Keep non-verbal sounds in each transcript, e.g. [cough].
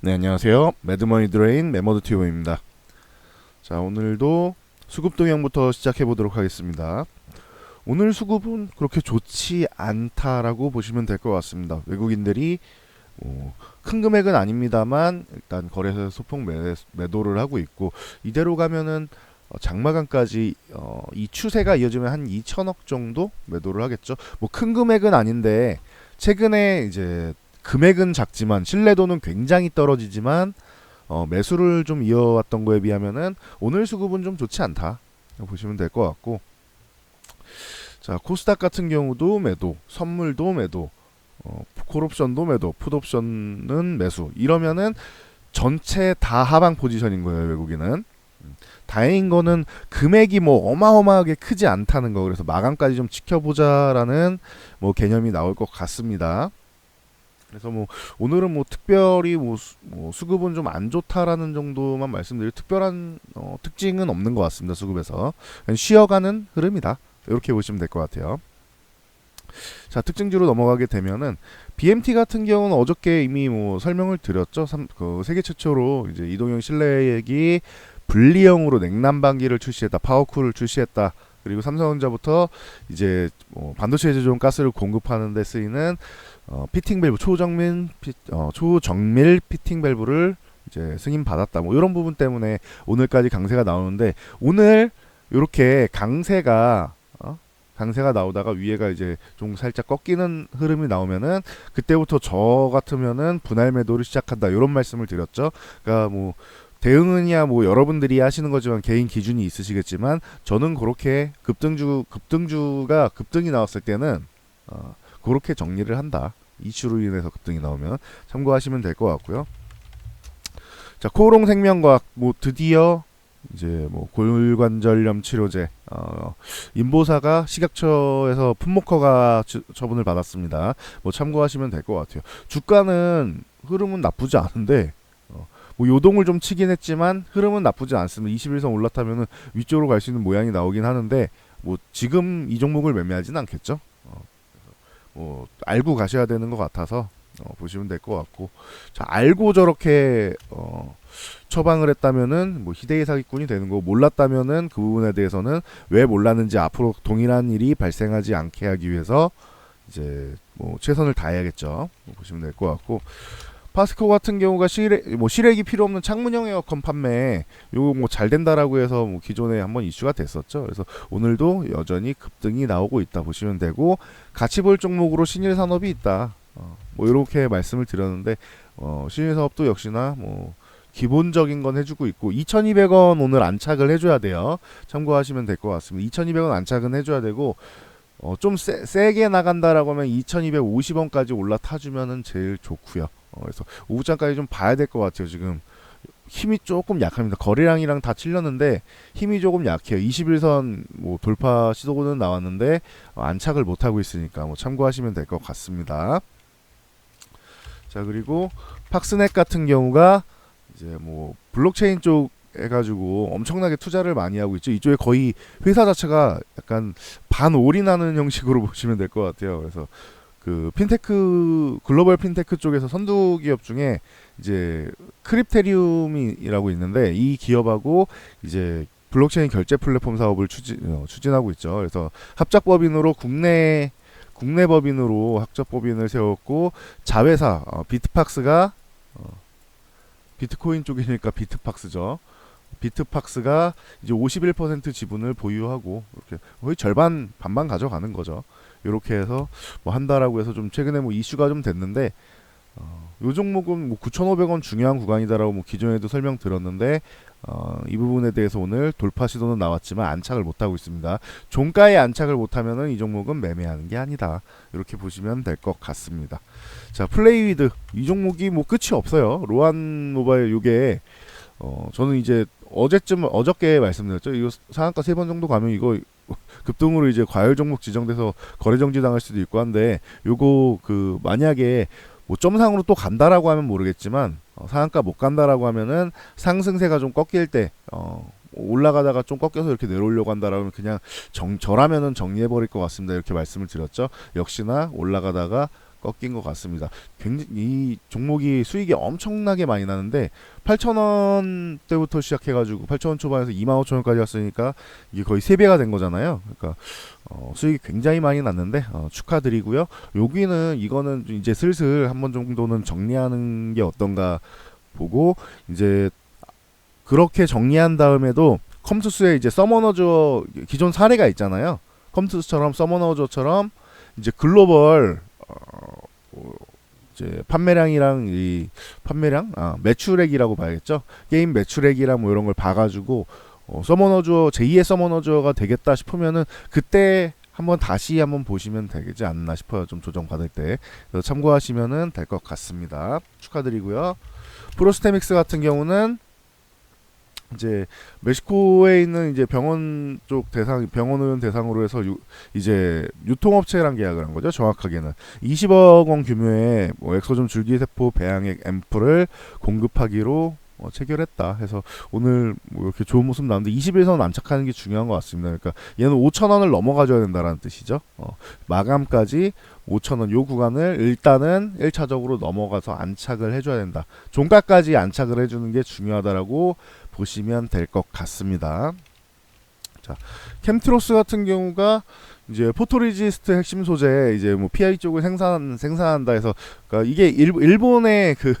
네, 안녕하세요. 매드머니 드레인 매머드 튜브입니다. 자, 오늘도 수급 동향부터 시작해 보도록 하겠습니다. 오늘 수급은 그렇게 좋지 않다라고 보시면 될 것 같습니다. 외국인들이 어, 큰 금액은 아닙니다만 일단 거래소에 소폭 매, 매도를 하고 있고 이대로 가면은 어, 장마간까지 어, 이 추세가 이어지면 한 2천억 정도 매도를 하겠죠. 뭐 큰 금액은 아닌데 최근에 이제 금액은 작지만 신뢰도는 굉장히 떨어지지만 어, 매수를 좀 이어왔던 거에 비하면은 오늘 수급은 좀 좋지 않다. 보시면 될 것 같고. 자 코스닥 같은 경우도 매도 선물도 매도 어, 콜옵션도 매도 풋옵션은 매수. 이러면은 전체 다 하방 포지션인 거예요 외국인은. 음, 다행인 거는 금액이 뭐 어마어마하게 크지 않다는 거. 그래서 마감까지 좀 지켜보자라는 뭐 개념이 나올 것 같습니다. 그래서 뭐 오늘은 뭐 특별히 뭐, 수, 뭐 수급은 좀 안 좋다라는 정도만 말씀드릴 특별한 어, 특징은 없는 것 같습니다 수급에서 쉬어가는 흐름이다 이렇게 보시면 될 것 같아요. 자 특징주로 넘어가게 되면은 BMT 같은 경우는 어저께 이미 뭐 설명을 드렸죠. 삼, 그 세계 최초로 이제 이동형 실내액이 분리형으로 냉난방기를 출시했다, 파워쿨을 출시했다. 그리고 삼성전자부터 이제 뭐 반도체 제조용 가스를 공급하는 데 쓰이는 어, 피팅 밸브 초정밀 피, 어, 초정밀 피팅 밸브를 이제 승인 받았다. 뭐 이런 부분 때문에 오늘까지 강세가 나오는데 오늘 이렇게 강세가 어? 강세가 나오다가 위에가 이제 좀 살짝 꺾이는 흐름이 나오면은 그때부터 저 같으면은 분할 매도를 시작한다. 이런 말씀을 드렸죠. 그러니까 뭐 대응은야 뭐 여러분들이 하시는 거지만 개인 기준이 있으시겠지만 저는 그렇게 급등주 급등주가 급등이 나왔을 때는 어, 그렇게 정리를 한다. 이슈로 인해서 급등이 나오면 참고하시면 될 것 같고요. 자, 코오롱 생명과학 뭐 드디어 이제 뭐 골관절염 치료제 어, 인보사가 식약처에서 품목허가 주, 처분을 받았습니다. 뭐 참고하시면 될 것 같아요. 주가는 흐름은 나쁘지 않은데 어, 뭐 요동을 좀 치긴 했지만 흐름은 나쁘지 않습니다. 21선 올라타면은 위쪽으로 갈 수 있는 모양이 나오긴 하는데 뭐 지금 이 종목을 매매하지는 않겠죠. 어, 뭐 알고 가셔야 되는 것 같아서 어, 보시면 될 것 같고 자 알고 저렇게 어, 처방을 했다면은 뭐 희대의 사기꾼이 되는 거고 몰랐다면은 그 부분에 대해서는 왜 몰랐는지 앞으로 동일한 일이 발생하지 않게 하기 위해서 이제 뭐 최선을 다해야겠죠 뭐 보시면 될 것 같고 파스코 같은 경우가 실외 뭐 실외기 필요 없는 창문형 에어컨 판매 요거 뭐 잘 된다라고 해서 뭐 기존에 한번 이슈가 됐었죠. 그래서 오늘도 여전히 급등이 나오고 있다 보시면 되고 같이 볼 종목으로 신일 산업이 있다. 어, 뭐 이렇게 말씀을 드렸는데 어, 신일 산업도 역시나 뭐 기본적인 건 해주고 있고 2,200원 오늘 안착을 해줘야 돼요. 참고하시면 될 것 같습니다. 2,200원 안착은 해줘야 되고 어, 좀 세, 세게 나간다라고 하면 2,250원까지 올라타주면은 제일 좋고요. 어, 그래서 오후장까지 좀 봐야 될 것 같아요. 지금 힘이 조금 약합니다. 거래량이랑 다 찔렸는데 힘이 조금 약해요. 21선 뭐 돌파 시도는 나왔는데 어, 안착을 못 하고 있으니까 뭐 참고하시면 될 것 같습니다. 자 그리고 팍스넷 같은 경우가 이제 뭐 블록체인 쪽 해가지고 엄청나게 투자를 많이 하고 있죠. 이쪽에 거의 회사 자체가 약간 반 올인하는 형식으로 [laughs] 보시면 될 것 같아요. 그래서 그 핀테크 글로벌 핀테크 쪽에서 선두 기업 중에 이제 크립테리움이라고 있는데 이 기업하고 이제 블록체인 결제 플랫폼 사업을 추진, 어, 추진하고 있죠. 그래서 합작법인으로 국내 국내 법인으로 합작법인을 세웠고 자회사 어, 비트팍스가 어, 비트코인 쪽이니까 비트팍스죠. 비트팍스가 이제 51% 지분을 보유하고 이렇게 거의 절반 반반 가져가는 거죠. 이렇게 해서 뭐 한다라고 해서 좀 최근에 뭐 이슈가 좀 됐는데 어, 요 종목은 뭐 9,500원 중요한 구간이다라고 뭐 기존에도 설명 드렸는데 어, 이 부분에 대해서 오늘 돌파 시도는 나왔지만 안착을 못 하고 있습니다. 종가에 안착을 못하면은 이 종목은 매매하는 게 아니다. 이렇게 보시면 될 것 같습니다. 자 플레이위드 이 종목이 뭐 끝이 없어요. 로안 모바일 요게 어, 저는 이제 어제쯤 어저께 말씀드렸죠. 이거 상한가 세 번 정도 가면 이거 급등으로 이제 과열 종목 지정돼서 거래 정지 당할 수도 있고 한데 요거 그 만약에 뭐 점상으로 또 간다라고 하면 모르겠지만 어, 상한가 못 간다라고 하면은 상승세가 좀 꺾일 때 어, 올라가다가 좀 꺾여서 이렇게 내려오려고 한다라면 그냥 정, 저라면은 정리해 버릴 것 같습니다. 이렇게 말씀을 드렸죠. 역시나 올라가다가 꺾인 것 같습니다. 굉장히 이 종목이 수익이 엄청나게 많이 나는데 8,000원대부터 시작해가지고 8,000원 초반에서 25,000원까지 왔으니까 이게 거의 3배가 된 거잖아요. 그러니까 어, 수익이 굉장히 많이 났는데 어, 축하드리고요. 여기는 이거는 이제 슬슬 한 번 정도는 정리하는 게 어떤가 보고 이제 그렇게 정리한 다음에도 컴투스에 이제 서머너저 기존 사례가 있잖아요. 컴투스처럼 서머너저처럼 이제 글로벌 이제 판매량이랑 이 판매량 아 매출액이라고 봐야겠죠. 게임 매출액이랑 뭐 이런 걸 봐가지고 어, 서머너저 제2의 서머너저가 되겠다 싶으면은 그때 한번 다시 한번 보시면 되지 않나 싶어요. 좀 조정 받을 때 참고하시면은 될 것 같습니다. 축하드리고요. 프로스테믹스 같은 경우는 이제 멕시코에 있는 이제 병원 쪽 대상 병원 의원 대상으로 해서 유, 이제 유통업체랑 계약을 한 거죠. 정확하게는 20억 원 규모의 뭐 엑소점 줄기세포 배양액 앰플을 공급하기로 어, 체결했다 해서 오늘 뭐 이렇게 좋은 모습 나오는데 21선 안착하는 게 중요한 것 같습니다. 그러니까 얘는 5천 원을 넘어가줘야 된다라는 뜻이죠. 어, 마감까지 5천 원요 구간을 일단은 1차적으로 넘어가서 안착을 해줘야 된다. 종가까지 안착을 해주는 게 중요하다라고 보시면 될 것 같습니다. 자, 캠트로스 같은 경우가 이제 포토리지스트 핵심 소재 이제 뭐 PI 쪽을 생산 생산한다 해서 그러니까 이게 일, 일본의 그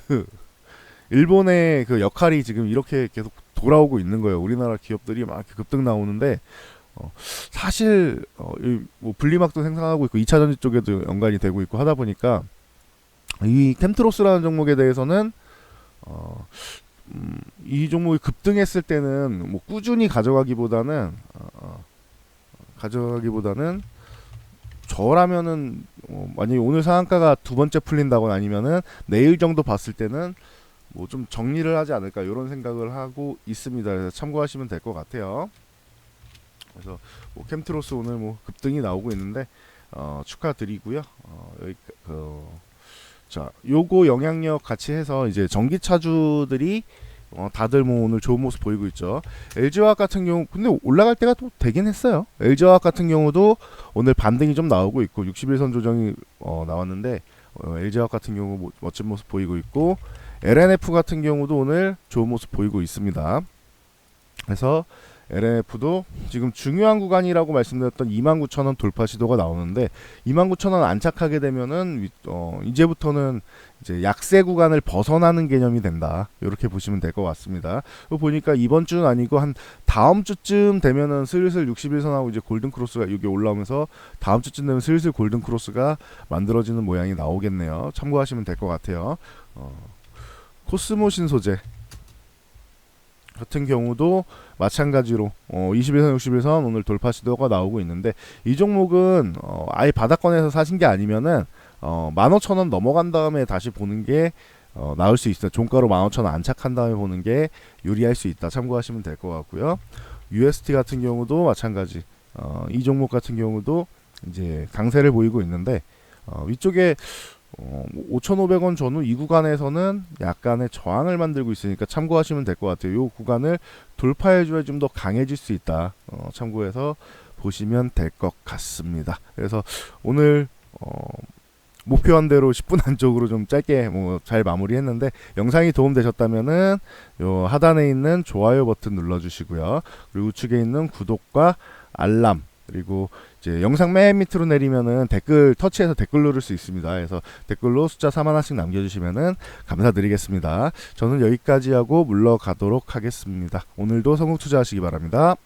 일본의 그 역할이 지금 이렇게 계속 돌아오고 있는 거예요. 우리나라 기업들이 막 급등 나오는데 어, 사실 어, 이, 뭐 분리막도 생산하고 있고 2차 전지 쪽에도 연관이 되고 있고 하다 보니까 이 캠트로스라는 종목에 대해서는 어, 음, 이 종목이 급등했을 때는 뭐 꾸준히 가져가기보다는 어, 어, 가져가기보다는 저라면은 어, 만약에 오늘 상한가가 두 번째 풀린다거나 아니면은 내일 정도 봤을 때는 뭐 좀 정리를 하지 않을까 이런 생각을 하고 있습니다. 그래서 참고하시면 될 것 같아요. 그래서 뭐 캠트로스 오늘 뭐 급등이 나오고 있는데 어, 축하드리고요. 어, 여기 그 자, 요거 영향력 같이 해서 이제 전기차주들이 어, 다들 뭐 오늘 좋은 모습 보이고 있죠. LG화학 같은 경우 근데 올라갈 때가 또 되긴 했어요. LG화학 같은 경우도 오늘 반등이 좀 나오고 있고 61선 조정이 어, 나왔는데 어, LG화학 같은 경우 뭐, 멋진 모습 보이고 있고 LNF 같은 경우도 오늘 좋은 모습 보이고 있습니다. 그래서 LNF도 지금 중요한 구간이라고 말씀드렸던 29,000원 돌파 시도가 나오는데 29,000원 안착하게 되면은 위- 어, 이제부터는 이제 약세 구간을 벗어나는 개념이 된다. 이렇게 보시면 될 것 같습니다. 또 보니까 이번 주는 아니고 한 다음 주쯤 되면은 슬슬 61선하고 이제 골든 크로스가 여기 올라오면서 다음 주쯤 되면 슬슬 골든 크로스가 만들어지는 모양이 나오겠네요. 참고하시면 될 것 같아요. 어, 코스모 신 소재 같은 경우도 마찬가지로 어, 21선 61선 오늘 돌파 시도가 나오고 있는데 이 종목은 어, 아예 바닥권에서 사신 게 아니면은 어, 15,000원 넘어간 다음에 다시 보는 게 어, 나을 수 있어요. 종가로 15,000원 안착한 다음에 보는 게 유리할 수 있다. 참고하시면 될 것 같고요. UST 같은 경우도 마찬가지. 어, 이 종목 같은 경우도 이제 강세를 보이고 있는데 어, 위쪽에 어, 5,500원 전후 이 구간에서는 약간의 저항을 만들고 있으니까 참고하시면 될 것 같아요. 이 구간을 돌파해줘야 좀 더 강해질 수 있다. 어, 참고해서 보시면 될 것 같습니다. 그래서 오늘 어, 목표한 대로 [laughs] 10분 안쪽으로 좀 짧게 뭐 잘 마무리했는데 영상이 도움되셨다면은 요 하단에 있는 좋아요 버튼 눌러주시고요. 그리고 우측에 있는 구독과 알람 그리고 이제 영상 맨 밑으로 내리면은 댓글 터치해서 댓글 누를 수 있습니다. 그래서 댓글로 숫자 3 하나씩 남겨주시면은 감사드리겠습니다. 저는 여기까지 하고 물러가도록 하겠습니다. 오늘도 성공 투자하시기 바랍니다.